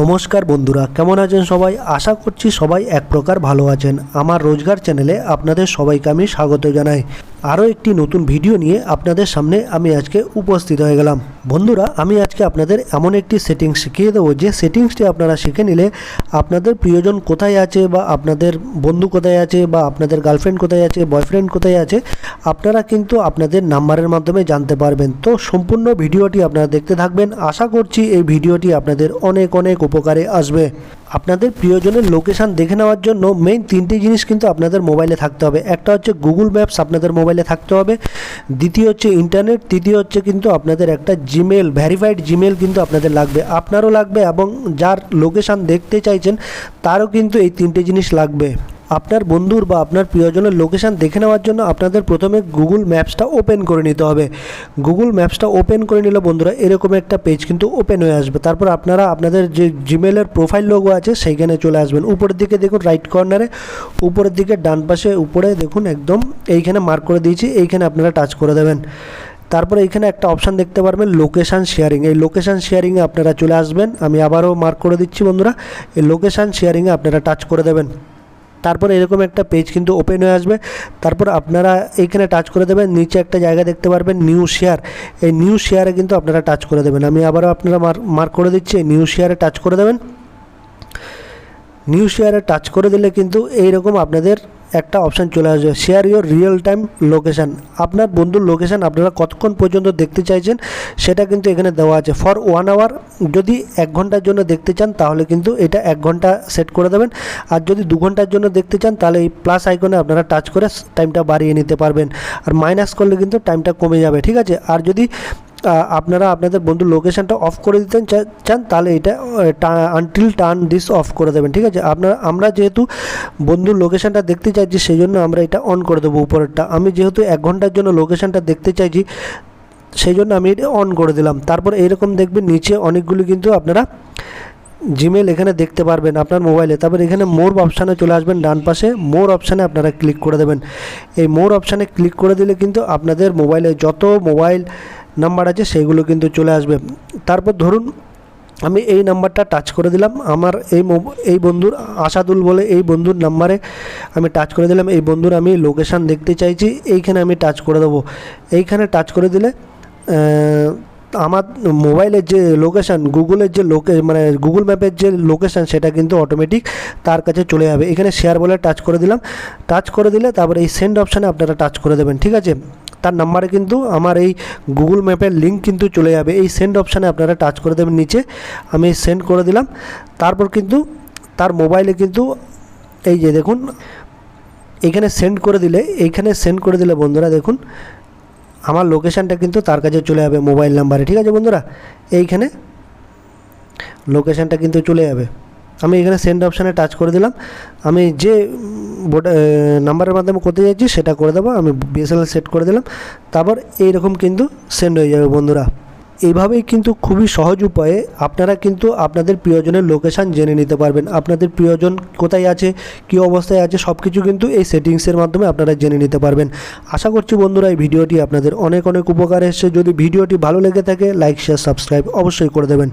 নমস্কার বন্ধুরা, কেমন আছেন সবাই? আশা করছি সবাই এক প্রকার ভালো আছেন। আমার রোজগার চ্যানেলে আপনাদের সবাইকে আমি স্বাগত জানাই। আরও একটি নতুন ভিডিও নিয়ে আপনাদের সামনে আমি আজকে উপস্থিত হয়ে গেলাম। বন্ধুরা, আমি আজকে আপনাদের এমন একটি সেটিংস শিখিয়ে দেবো। যে সেটিংসটি আপনারা শিখে নিলে আপনাদের প্রিয়জন কোথায় আছে বা আপনাদের বন্ধু কোথায় আছে বা আপনাদের গার্লফ্রেন্ড কোথায় আছে, বয়ফ্রেন্ড কোথায় আছে, আপনারা কিন্তু আপনাদের নাম্বারের মাধ্যমে জানতে পারবেন। তো সম্পূর্ণ ভিডিওটি আপনারা দেখতে থাকবেন। আশা করছি এই ভিডিওটি আপনাদের অনেক অনেক উপকারে আসবে। আপনাদের প্রিয়জনের লোকেশান দেখে নেওয়ার জন্য মেইন তিনটি জিনিস কিন্তু আপনাদের মোবাইলে থাকতে হবে। একটা হচ্ছে গুগল ম্যাপস আপনাদের মোবাইলে থাকতে হবে। দ্বিতীয় হচ্ছে ইন্টারনেট তৃতীয় হচ্ছে কিন্তু আপনাদের একটা জিমেল ভ্যারিফাইড জিমেল কিন্তু আপনাদের লাগবে। আপনারও লাগবে এবং যার লোকেশান দেখতে চাইছেন, তারও কিন্তু এই তিনটে জিনিস লাগবে। আপনার বন্ধুর বা আপনার প্রিয়জনের লোকেশান দেখে নেওয়ার জন্য আপনাদের প্রথমে গুগল ম্যাপসটা ওপেন করে নিতে হবে। গুগল ম্যাপসটা ওপেন করে নিলে বন্ধুরা এরকম একটা পেজ কিন্তু ওপেন হয়ে আসবে। তারপর আপনারা আপনাদের যে জিমেলের প্রোফাইল লোগো আছে, সেইখানে চলে আসবেন। উপরের দিকে দেখুন রাইট কর্নারে উপরের দিকে ডান পাশে উপরে দেখুন একদম এইখানে মার্ক করে দিয়েছি, এইখানে আপনারা টাচ করে দেবেন। তারপরে এখানে একটা অপশান দেখতে পারবেন লোকেশান শেয়ারিং এই লোকেশান শেয়ারিংয়ে আপনারা চলে আসবেন। আমি আবারও মার্ক করে দিচ্ছি বন্ধুরা। এই লোকেশান শেয়ারিংয়ে আপনারা টাচ করে দেবেন। তারপর এরকম একটা পেজ কিন্তু ওপেন হয়ে আসবে। তারপর আপনারা এইখানে টাচ করে দেবেন, নিচে একটা জায়গা দেখতে পারবেন নিউ শেয়ার এই নিউ শেয়ারে কিন্তু আপনারা টাচ করে দেবেন। আমি আবারও আপনারা মার্ক করে দিচ্ছি নিউ শেয়ারে টাচ করে দেবেন। নিউ শেয়ারে টাচ করে দিলে কিন্তু এইরকম আপনাদের একটা অপশান চলে আসবে। Share your real time location আপনার বন্ধুর লোকেশান আপনারা কতক্ষণ পর্যন্ত দেখতে চাইছেন, সেটা কিন্তু এখানে দেওয়া আছে। ফর ওয়ান আওয়ার যদি এক ঘণ্টার জন্য দেখতে চান, তাহলে কিন্তু এটা এক ঘণ্টা সেট করে দেবেন। আর যদি দু ঘণ্টার জন্য দেখতে চান, তাহলে এই প্লাস আইকনে আপনারা টাচ করে টাইমটা বাড়িয়ে নিতে পারবেন। আর মাইনাস করলে কিন্তু টাইমটা কমে যাবে, ঠিক আছে? আর যদি আপনারা আপনাদের বন্ধুর লোকেশানটা অফ করে দিতে চান তাহলে এটা আনটিল টার্ন দিস অফ করে দেবেন, ঠিক আছে? আপনার, আমরা যেহেতু বন্ধুর লোকেশানটা দেখতে চাইছি সেই জন্য আমরা এটা অন করে দেবো উপরেরটা। আমি যেহেতু এক ঘণ্টার জন্য লোকেশনটা দেখতে চাইছি সেই জন্য আমি এটা অন করে দিলাম। তারপর এইরকম দেখবেন, নিচে অনেকগুলি কিন্তু আপনারা জিমেল এখানে দেখতে পারবেন আপনার মোবাইলে তারপর এখানে মোর অপশানে চলে আসবেন, ডান পাশে মোর অপশানে আপনারা ক্লিক করে দেবেন। এই মোর অপশানে ক্লিক করে দিলে কিন্তু আপনাদের মোবাইলে যত মোবাইল নাম্বার আছে সেইগুলো কিন্তু চলে আসবে। তারপর ধরুন, আমি এই নাম্বারটা টাচ করে দিলাম। আমার এই এই বন্ধুর, আসাদুল বলে এই বন্ধুর নাম্বারে আমি টাচ করে দিলাম। এই বন্ধুর আমি লোকেশান দেখতে চাইছি, এইখানে আমি টাচ করে দেবো। এইখানে টাচ করে দিলে আমার মোবাইলের যে লোকেশান গুগলের যে লোকে মানে গুগল ম্যাপের যে লোকেশান সেটা কিন্তু অটোমেটিক তার কাছে চলে যাবে। এখানে শেয়ার বলে টাচ করে দিলাম। টাচ করে দিলে তারপরে এই সেন্ড অপশানে আপনারা টাচ করে দেবেন, ঠিক আছে? তার নাম্বারে কিন্তু আমার এই গুগল ম্যাপের লিঙ্ক কিন্তু চলে যাবে। এই সেন্ড অপশানে আপনারা টাচ করে দেবেন নিচে। আমি সেন্ড করে দিলাম। তারপর কিন্তু তার মোবাইলে কিন্তু এই যে দেখুন, এখানে সেন্ড করে দিলে এইখানে সেন্ড করে দিলে বন্ধুরা দেখুন, আমার লোকেশানটা কিন্তু তার কাছে চলে যাবে মোবাইল নাম্বারে ঠিক আছে বন্ধুরা? এইখানে লোকেশানটা কিন্তু চলে যাবে। আমি এখানে সেন্ড অপশানে টাচ করে দিলাম। আমি যে নাম্বারের মাধ্যমে করতে চাইছি, সেটা করে দেবো। আমি বিএসএনএল সেট করে দিলাম। তারপর এইরকম কিন্তু সেন্ড হয়ে যাবে বন্ধুরা। এইভাবেই কিন্তু খুবই সহজ উপায়ে আপনারা কিন্তু আপনাদের প্রিয়জনের লোকেশান জেনে নিতে পারবেন। আপনাদের প্রিয়জন কোথায় আছে, কী অবস্থায় আছে সব কিছু কিন্তু এই সেটিংসের মাধ্যমে আপনারা জেনে নিতে পারবেন। আশা করছি বন্ধুরা, এই ভিডিওটি আপনাদের অনেক অনেক উপকার এসেছে। যদি ভিডিওটি ভালো লেগে থাকে লাইক শেয়ার সাবস্ক্রাইব অবশ্যই করে দেবেন।